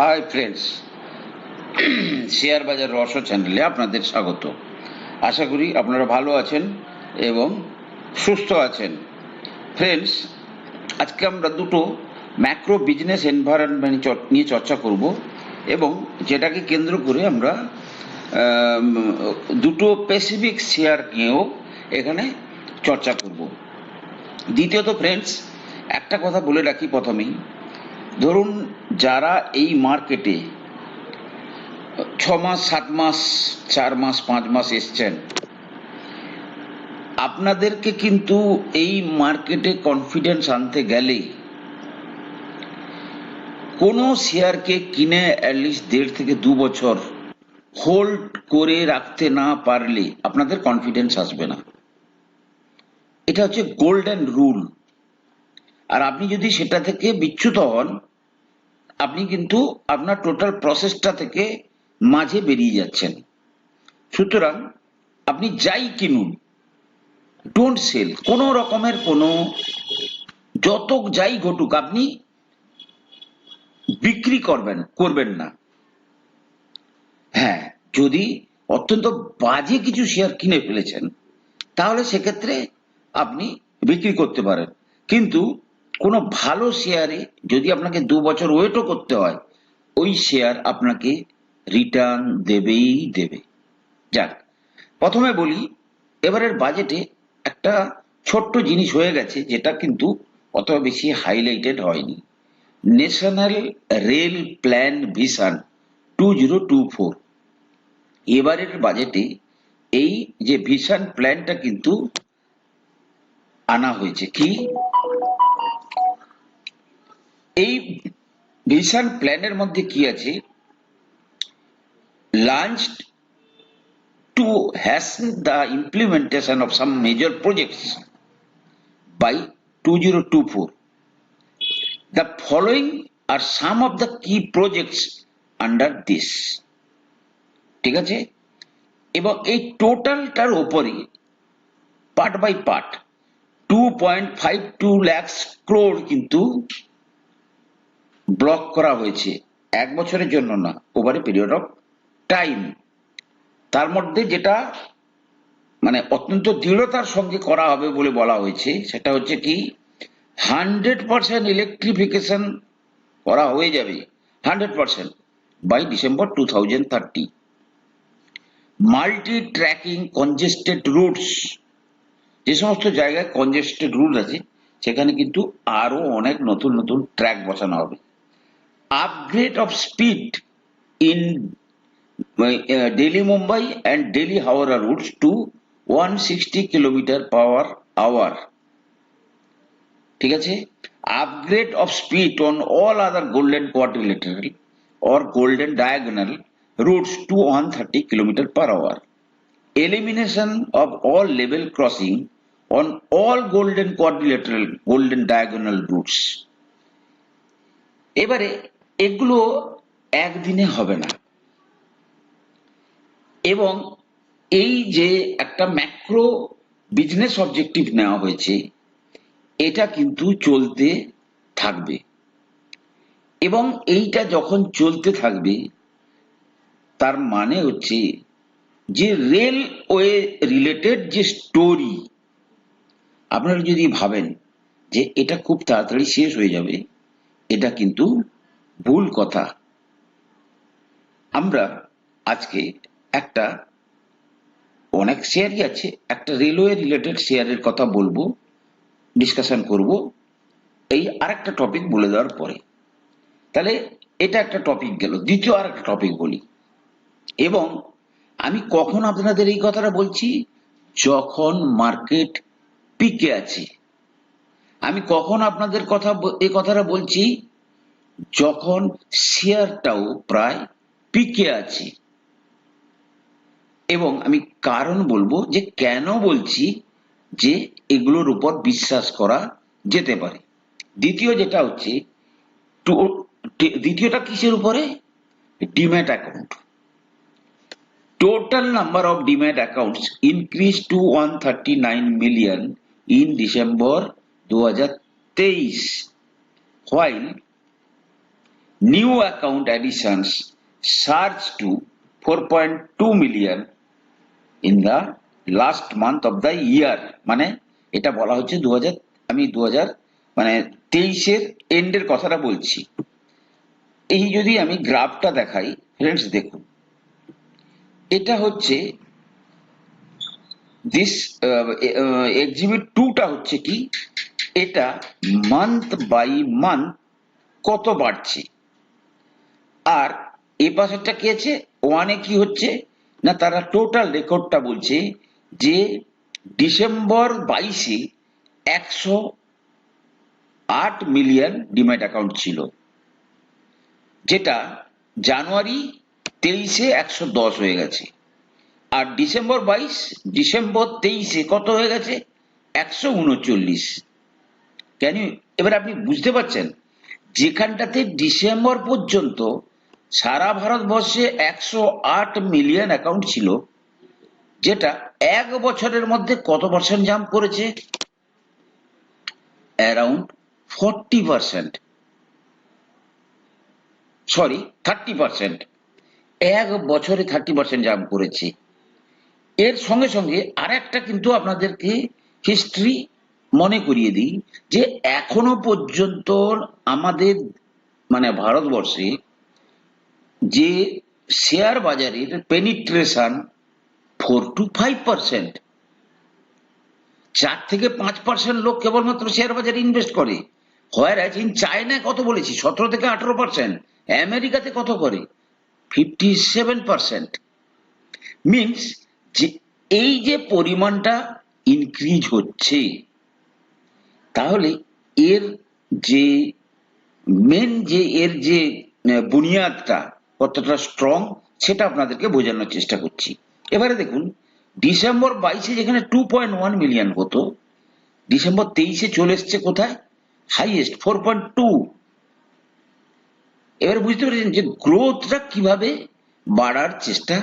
Hi friends share বাজার রহস্য চ্যানেলে আপনাদের স্বাগত। আশা করি আপনারা ভালো আছেন এবং সুস্থ আছেন। ফ্রেন্ডস আজকে আমরা দুটো ম্যাক্রো বিজনেস এনভায়রনমেন্ট নিয়ে চর্চা করব এবং যেটাকে কেন্দ্র করে আমরা দুটো স্পেসিফিক শেয়ার নিয়েও এখানে চর্চা করব। দ্বিতীয়ত ফ্রেন্ডস একটা কথা বলে রাখি প্রথমেই। ধরুন যারা এই মার্কেটে ছ মাস সাত মাস চার মাস পাঁচ মাস এসছেন, আপনাদেরকে কিন্তু এই মার্কেটে কনফিডেন্স আনতে গেলে কোনো শেয়ারকে কিনে অ্যাটলিস্ট দেড় থেকে দু বছর হোল্ড করে রাখতে না পারলে আপনাদের কনফিডেন্স আসবে না। এটা হচ্ছে গোল্ডেন রুল আর আপনি যদি সেটা থেকে বিচ্যুত হন আপনি কিন্তু আপনার টোটাল প্রসেসটা থেকে মাঝে বেরিয়ে যাচ্ছেন। সুতরাং আপনি যাই কিনুন ডোন্ট সেল কোনো রকমের কোনো, যত যাই ঘটুক, আপনি বিক্রি করবেন করবেন না। হ্যাঁ যদি অত্যন্ত বাজে কিছু শেয়ার কিনে ফেলেছেন, তাহলে সেক্ষেত্রে আপনি বিক্রি করতে পারেন। কিন্তু কোনো ভালো শেয়ারে যদি আপনাকে দু বছর ওয়েটও করতে হয়, ওই শেয়ার আপনাকে রিটার্ন দেবেই দেবে। যাক, প্রথমে বলি, এবারের বাজেটে একটা ছোট্ট জিনিস হয়ে গেছে, যেটা কিন্তু অত বেশি হাইলাইটেড হয়নি। National rail plan vision two zero two four এবারের বাজেটে এই যে ভিশন প্ল্যানটা কিন্তু আনা হয়েছে। কি? এই ভিশন প্ল্যানের মধ্যে কি আছে? Launch to hasten the implementation of some major projects by two zero two four the following are some of the key projects under this ঠিক আছে? এবং এই টোটালটার ওপরই part by part two point five two lakhs crore কিন্তু block করা হয়েছে। এক বছরের জন্য না over a period of time তার মধ্যে যেটা মানে অত্যন্ত দৃঢ়তার সঙ্গে করা হবে বলে বলা হয়েছে, সেটা হচ্ছে কি হান্ড্রেড পার্সেন্ট ইলেকট্রিফিকেশন করা হয়ে যাবে। Hundred percent by December two thousand thirty multi tracking congested routes যে সমস্ত জায়গায় কনজেস্টেড রুট আছে, সেখানে কিন্তু আরও অনেক নতুন নতুন ট্র্যাক বসানো হবে। Upgrade of speed in Delhi Mumbai and Delhi Howrah routes to 160 kilometer per hour ঠিক আছে upgrade of speed on all other golden quadrilateral or golden diagonal routes to 130 kilometer per hour elimination of all level crossing on all golden quadrilateral golden diagonal routes এবারে এগুলো একদিনে হবে না। এবং এই যে একটা ম্যাক্রো বিজনেস অবজেক্টিভ নেওয়া হয়েছে, এটা কিন্তু চলতে থাকবে। এবং এইটা যখন চলতে থাকবে, তার মানে হচ্ছে যে রেলওয়ে রিলেটেড যে স্টোরি আপনারা যদি ভাবেন যে এটা খুব তাড়াতাড়ি শেষ হয়ে যাবে, এটা কিন্তু ভুল কথা। আমরা আজকে একটা অনেক শেয়ারই আছে, একটা রেলওয়ে রিলেটেড শেয়ারের কথা বলব ডিসকাশন করব, এই আরেকটা টপিক বলে দেওয়ার পরে। তাহলে এটা একটা টপিক গেল, দ্বিতীয় আর একটা টপিক বলি। এবং আমি কখন আপনাদের এই কথাটা বলছি? যখন মার্কেট পিকে আছে। আমি কখন আপনাদের কথা এই কথাটা বলছি? যখন শেয়ারটাও প্রায় পিকে আছে। এবং আমি কারণ বলব যে কেন বলছি যে এগুলোর উপর বিশ্বাস করা যেতে পারে। দ্বিতীয় যেটা হচ্ছে দ্বিতীয়টা কিসের উপরে? Demat account. total number of demat accounts increased to 139 million in December 2023 while new account additions surged to 4.2 million in the last month of the year. মানে এটা বলা হচ্ছে দু হাজার আমি দু হাজার মানে তেইশের এন্ডের কথাটা বলছি। এই যদি আমি গ্রাফটা দেখাই ফ্রেন্ডস দেখুন। এটা হচ্ছে দিস এক্সিবিট টুটা হচ্ছে কি, এটা মান্থ বাই মান্থ কত বাড়ছে? আর এ পাশেরটা কি আছে? ওয়ানে কি হচ্ছে? না, তারা টোটাল রেকর্ডটা বলছে যে ডিসেম্বর বাইশে একশো আট মিলিয়ন ডিম্যাট অ্যাকাউন্ট ছিল, যেটা জানুয়ারি তেইশে একশো দশ হয়ে গেছে। আর ডিসেম্বর বাইশ, ডিসেম্বর তেইশে কত হয়ে গেছে? একশো উনচল্লিশ। কেন এবার আপনি বুঝতে পারছেন? যেখানটাতে ডিসেম্বর পর্যন্ত সারা ভারতবর্ষে একশো আট মিলিয়ন অ্যাকাউন্ট ছিল, যেটা এক বছরের মধ্যে কত পার্সেন্ট জাম্প করেছে? Around forty percent sorry thirty percent এক বছরে থার্টি পার্সেন্ট জাম্প করেছে। এর সঙ্গে সঙ্গে আর একটা কিন্তু আপনাদেরকে হিস্ট্রি মনে করিয়ে দিই, যে এখনও পর্যন্ত আমাদের মানে ভারতবর্ষে যে শেয়ার বাজারের penetration four to five percent চার থেকে পাঁচ পার্সেন্ট লোক কেবলমাত্র শেয়ার বাজারে ইনভেস্ট করে। হয় ইন চায়নায় কত বলেছি? সতেরো থেকে আঠেরো পার্সেন্ট আমেরিকাতে কত করে? ফিফটি সেভেন পার্সেন্ট মিনস যে এই যে পরিমাণটা ইনক্রিজ হচ্ছে, তাহলে এর যে মেন যে এর যে বুনিয়াদটা কতটা স্ট্রং সেটা আপনাদেরকে বোঝানোর চেষ্টা করছি। এবারে দেখুন, ডিসেম্বর বাইশে যেখানে টু পয়েন্ট ওয়ান মিলিয়ন হতো, ডিসেম্বর তেইশে চলে এসছে কোথায়? হাইয়েস্ট ফোর পয়েন্ট টু এবার বুঝতে পেরেছেন যে গ্রোথটা কীভাবে বাড়ার চেষ্টা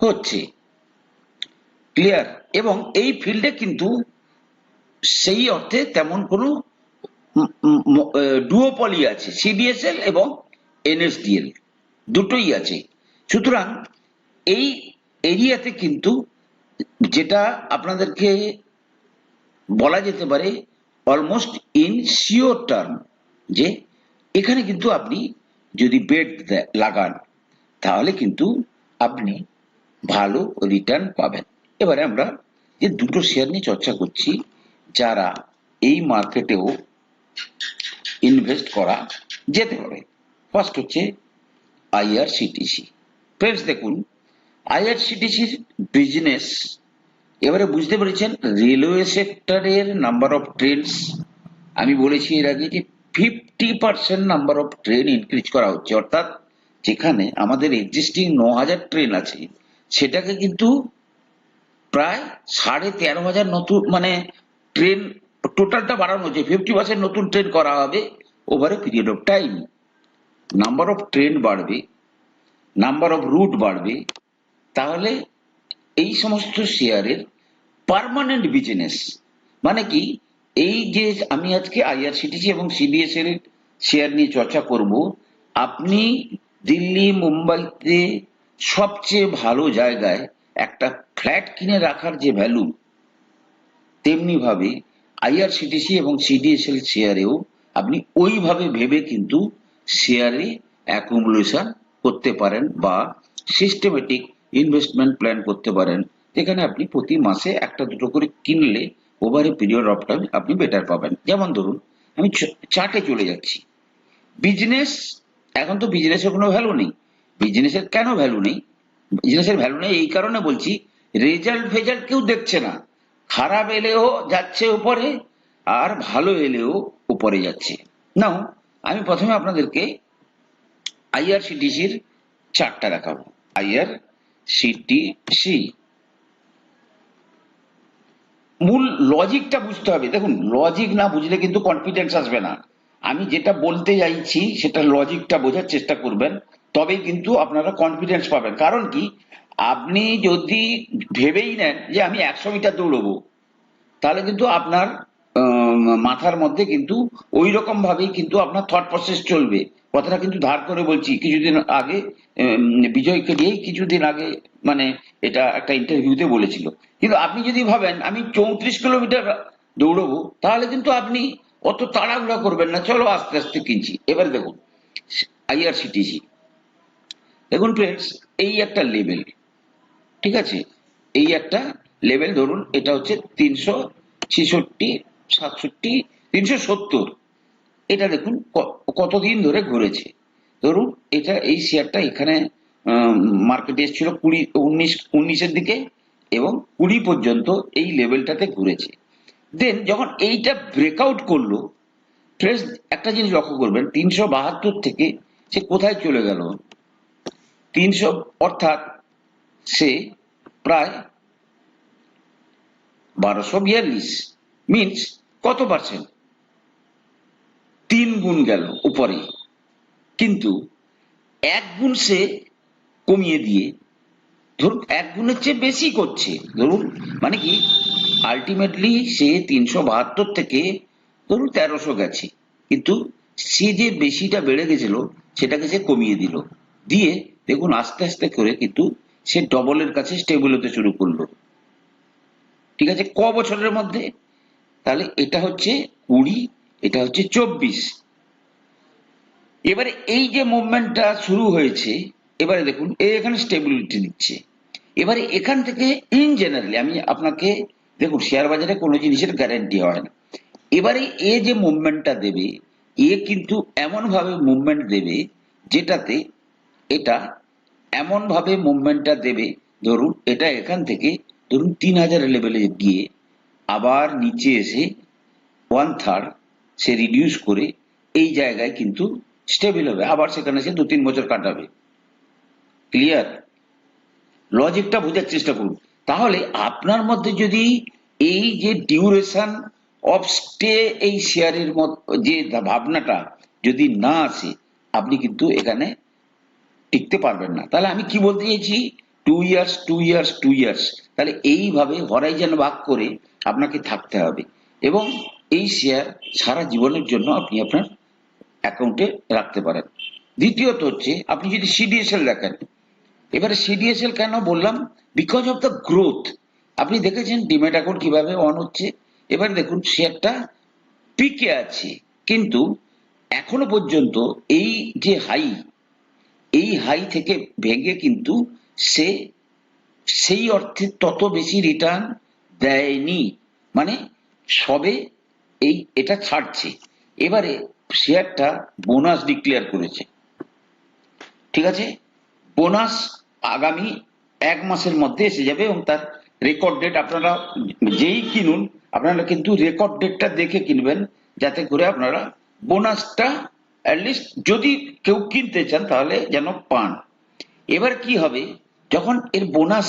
হচ্ছে। ক্লিয়ার এবং এই ফিল্ডে কিন্তু সেই অর্থে তেমন কোনো ডুওপলি আছে সিডিএসএল এবং এনএসডিএল দুটোই আছে। সুতরাং এই এরিয়াতে কিন্তু যেটা আপনাদেরকে বলা যেতে পারে অলমোস্ট ইন শিওর টার্ম যে এখানে কিন্তু আপনি যদি বেড লাগান, তাহলে কিন্তু আপনি ভালো রিটার্ন পাবেন। এবারে আমরা যে দুটো শেয়ার নিয়ে চর্চা করছি, যারা এই মার্কেটেও ইনভেস্ট করা যেতে পারে। ফার্স্ট হচ্ছে আইআরসিটিসি ফ্রেন্ডস দেখুন আইআরসিটিসির বিজনেস এবারে বুঝতে পেরেছেন রেলওয়ে সেক্টরের নাম্বার অফ ট্রেনস আমি বলেছি এর আগে যে fifty percent number of train increase করা হচ্ছে, অর্থাৎ যেখানে আমাদের এক্সিস্টিং ন হাজার ট্রেন আছে, সেটাকে কিন্তু প্রায় সাড়ে তেরো হাজার নতুন মানে ট্রেন টোটালটা বাড়ানো হচ্ছে ফিফটি পার্সেন্ট নতুন ট্রেন করা হবে over a period of time number of train বাড়বে নাম্বার অফ রুট বাড়বে, তাহলে এই সমস্ত শেয়ারের পার্মানেন্ট বিজনেস মানে কি? এই যে আমি আজকে আইআরসিটিসি এবং সিডিএস এর শেয়ার নিয়ে চর্চা করব, আপনি দিল্লি, মুম্বাইতে সবচেয়ে ভালো জায়গায় একটা ফ্ল্যাট কিনে রাখার যে ভ্যালু তেমনি ভাবে আইআরসিটিসি এবং সিডিএসএল শেয়ারেও আপনি ওইভাবে ভেবে কিন্তু শেয়ারে অ্যাকুমুলেশন করতে পারেন বা সিস্টেমেটিক ইনভেস্টমেন্ট প্ল্যান করতে পারেন। যেখানে আপনি প্রতি মাসে একটা দুটো করে কিনলে over a period of time আপনি বেটার পাবেন। যেমন ধরুন, আমি চার্টে চলে যাচ্ছি। বিজনেস এখন তো বিজনেসের কোনো ভ্যালু নেই। বিজনেসের কেন ভ্যালু নেই? বিজনেসের ভ্যালু নেই এই কারণে বলছি রেজাল্ট ফেজাল্ট কেউ দেখছে না। খারাপ এলেও যাচ্ছে উপরে, আর ভালো এলেও উপরে যাচ্ছে। নাও আমি প্রথমে আপনাদেরকে আইআরসিটিসির চার্টটা দেখাবো। আইআর সিটিসি মূল লজিকটা বুঝতে হবে। দেখুন লজিক না বুঝলে কিন্তু কনফিডেন্স আসবে না। আমি যেটা বলতে চাইছি সেটা লজিকটা বোঝার চেষ্টা করবেন, তবেই কিন্তু আপনারা কনফিডেন্স পাবেন। কারণ কি? আপনি যদি ভেবেই নেন যে আমি একশো মিটার দৌড়বো, তাহলে কিন্তু আপনার মাথার মধ্যে কিন্তু ওই রকম ভাবেই কিন্তু আপনার থট প্রসেস চলবে। কথাটা কিন্তু ধার করে বলছি, কিছুদিন আগে বিজয়কে নিয়েই কিছুদিন আগে মানে এটা একটা ইন্টারভিউতে বলেছিল। কিন্তু আপনি যদি ভাবেন, আমি চৌত্রিশ কিলোমিটার দৌড়বো, তাহলে কিন্তু আপনি অত তাড়াহুড়া করবেন না। চলো আস্তে আস্তে কিনছি। এবার দেখুন আইআরসিটিসি দেখুন ফ্রেন্ডস এই একটা লেভেল ঠিক আছে? এই একটা লেভেল ধরুন, এটা হচ্ছে তিনশো ছেষট্টি সাতষট্টি, তিনশো সত্তর। এটা দেখুন কতদিন ধরে ঘুরেছে। ধরুন, এটা এই শেয়ারটা এখানে মার্কেটে এসেছিল কুড়ি, উনিশ, উনিশের দিকে এবং কুড়ি পর্যন্ত এই লেভেলটাতে ঘুরেছে। দেন যখন এইটা ব্রেকআউট করল ফ্রেশ একটা জিনিস লক্ষ্য করবেন, তিনশো বাহাত্তর থেকে সে কোথায় চলে গেল? তিনশো, অর্থাৎ সে প্রায় বারোশো বিয়াল্লিশ। মিনস কত পার্সেন্ট? তিন গুণ গেল উপরে। কিন্তু এক গুণ সে কমিয়ে দিয়ে, ধরুন এক গুণের চেয়ে বেশি করছে। ধরুন মানে কি? আলটিমেটলি সে তিনশো বাহাত্তর থেকে, ধরুন তেরোশো গেছে। কিন্তু সে যে বেশিটা বেড়ে গেছিল, সেটাকে সে কমিয়ে দিল। দিয়ে দেখুন আস্তে আস্তে করে কিন্তু সে ডবলের কাছে স্টেবল হতে শুরু করল। ঠিক আছে? ক বছরের মধ্যে? তাহলে এটা হচ্ছে কুড়ি, এটা হচ্ছে চব্বিশ। এবারে এই যে মুভমেন্টটা শুরু হয়েছে, এবারে দেখুন এখানে স্টেবিলিটি নিচ্ছে। এবারে এখান থেকে ইন জেনারেলি আমি আপনাকে, দেখুন শেয়ার বাজারে কোনো জিনিসের গ্যারান্টি হয় না। এবারে এ যে মুভমেন্টটা দেবে, এ কিন্তু এমন ভাবে মুভমেন্ট দেবে, যেটাতে এটা এমন ভাবে মুভমেন্টটা দেবে, ধরুন, এটা এখান থেকে, ধরুন, তিন হাজার লেভেলে গিয়ে আবার নিচে এসে ওয়ান থার্ড সে রিডিউস করে এই জায়গায় কিন্তু স্টেবল হবে। আবার সেখানে সে দু তিন বছর কাটাবে। ক্লিয়ার লজিকটা বোঝার চেষ্টা করুন। তাহলে আপনার মধ্যে যদি এই যে ডিউরেশন অফ স্টে এই শেয়ারের মত, যে ভাবনাটা যদি না আসে, আপনি কিন্তু এখানে টিকতে পারবেন না। তাহলে আমি কি বলতে চাইছি? Two years two years two years তাহলে এইভাবে হরাইজন ভাগ করে আপনাকে থাকতে হবে। এবং এই শেয়ার সারা জীবনের জন্য আপনি আপনার অ্যাকাউন্টে রাখতে পারেন। দ্বিতীয়ত হচ্ছে, আপনি যদি সিডিএসএল দেখেন, এবারে সিডিএসএল কেন বললাম? বিকজ অফ দ্য গ্রোথ আপনি দেখেছেন ডিমেট অ্যাকাউন্ট কীভাবে অন হচ্ছে? এবারে দেখুন শেয়ারটা পিকে আছে। কিন্তু এখনও পর্যন্ত এই যে হাই এই হাই থেকে ভেঙে কিন্তু সে সেই অর্থে তত বেশি রিটার্ন দেয়নি। মানে সবে এই এটা ছাড়ছে। এবারে শেয়ারটা বোনাস ডিক্লেয়ার করেছে। ঠিক আছে? বোনাস আগামী এক মাসের মধ্যে এসে যাবে এবং তার রেকর্ড ডেট আপনারা যেই কিনুন, আপনারা কিন্তু রেকর্ড ডেটটা দেখে কিনবেন যাতে করে আপনারা বোনাসটা অ্যাটলিস্ট যদি কেউ কিনতে চান তাহলে যেন পান। এবার কি হবে? যখন এর বোনাস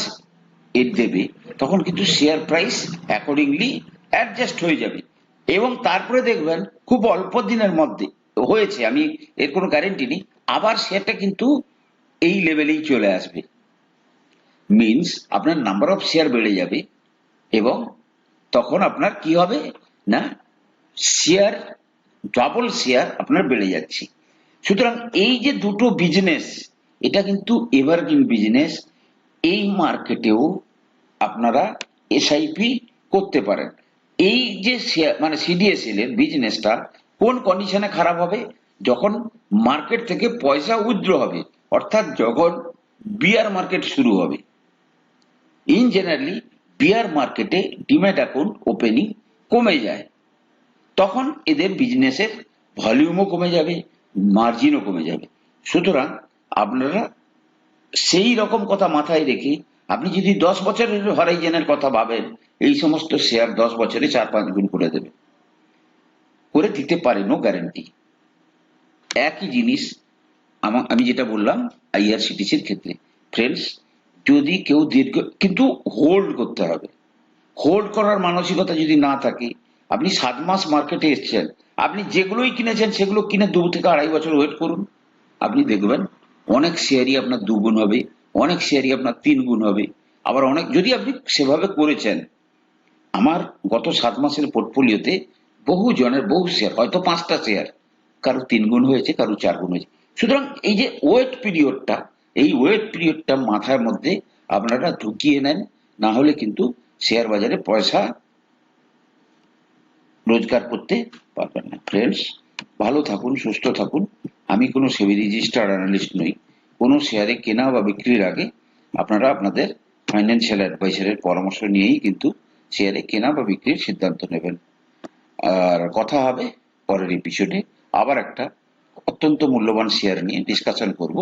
এর দেবে, তখন কিন্তু শেয়ার প্রাইস অ্যাকর্ডিংলি অ্যাডজাস্ট হয়ে যাবে। এবং তারপরে দেখবেন, খুব অল্প দিনের মধ্যে হয়েছে, আমি এর কোনো গ্যারেন্টি নেই, আবার শেয়ারটা কিন্তু এই লেভেলেই চলে আসবে। মিনস আপনার নাম্বার অফ শেয়ার বেড়ে যাবে, এবং তখন আপনার কি হবে না শেয়ার ডাবল শেয়ার আপনার বেড়ে যাচ্ছে। সুতরাং এই যে দুটো বিজনেস এটা কিন্তু এভারগ্রিন বিজনেস এই মার্কেটেও আপনারা এসআইপি করতে পারেন। এই যে মানে সিডিএসএল এর বিজনেসটা কোন কন্ডিশনে খারাপ হবে? যখন মার্কেট থেকে পয়সা উইথড্র হবে, অর্থাৎ যখন বিয়ার মার্কেট শুরু হবে। ইন জেনারেলি বিয়ার মার্কেটে ডিম্যাট অ্যাকাউন্ট ওপেনিং কমে যায়। তখন এদের বিজনেসের ভলিউমও কমে যাবে মার্জিনও কমে যাবে। সুতরাং আপনারা সেই রকম কথা মাথায় রেখে আপনি যদি দশ বছরের হরাইজেনের কথা ভাবেন, এই সমস্ত শেয়ার দশ বছরে চার পাঁচ গুণ করে দেবে। করে দিতে পারে নো গ্যারেন্টি একই জিনিস আমি যেটা বললাম আইআরসিটিসির ক্ষেত্রে। ফ্রেন্ডস যদি কেউ দীর্ঘ কিন্তু হোল্ড করতে হবে। হোল্ড করার মানসিকতা যদি না থাকে, আপনি সাত মাস মার্কেটে এসছেন, আপনি যেগুলোই কিনেছেন, সেগুলো কিনে দু থেকে আড়াই বছর ওয়েট করুন। আপনি দেখবেন অনেক শেয়ারই আপনার দুগুণ হবে, অনেক শেয়ারই আপনার তিন গুণ হবে। আবার অনেক, যদি আপনি সেভাবে করেছেন, আমার গত সাত মাসের পোর্টফোলিওতে বহু জনের, বহু শেয়ার, হয়তো পাঁচটা শেয়ার, কারও তিন গুণ হয়েছে, কারও চার গুণ হয়েছে। সুতরাং এই যে ওয়েট পিরিয়ডটা এই ওয়েট পিরিয়ডটা মাথার মধ্যে আপনারা ঢুকিয়ে নেন, না হলে কিন্তু শেয়ার বাজারে পয়সা রোজগার করতে পারবেন না। ফ্রেন্ডস ভালো থাকুন, সুস্থ থাকুন। আমি কোনো সেবি রেজিস্টার্ড অ্যানালিস্ট নই। কোনো শেয়ারে কেনা বা বিক্রির আগে আপনারা আপনাদের ফাইন্যান্সিয়াল অ্যাডভাইসারের পরামর্শ নিয়েই কিন্তু শেয়ারে কেনা বা বিক্রির সিদ্ধান্ত নেবেন। আর কথা হবে পরের এপিসোডে আবার একটা অত্যন্ত মূল্যবান শেয়ার নিয়ে ডিসকাশন করব।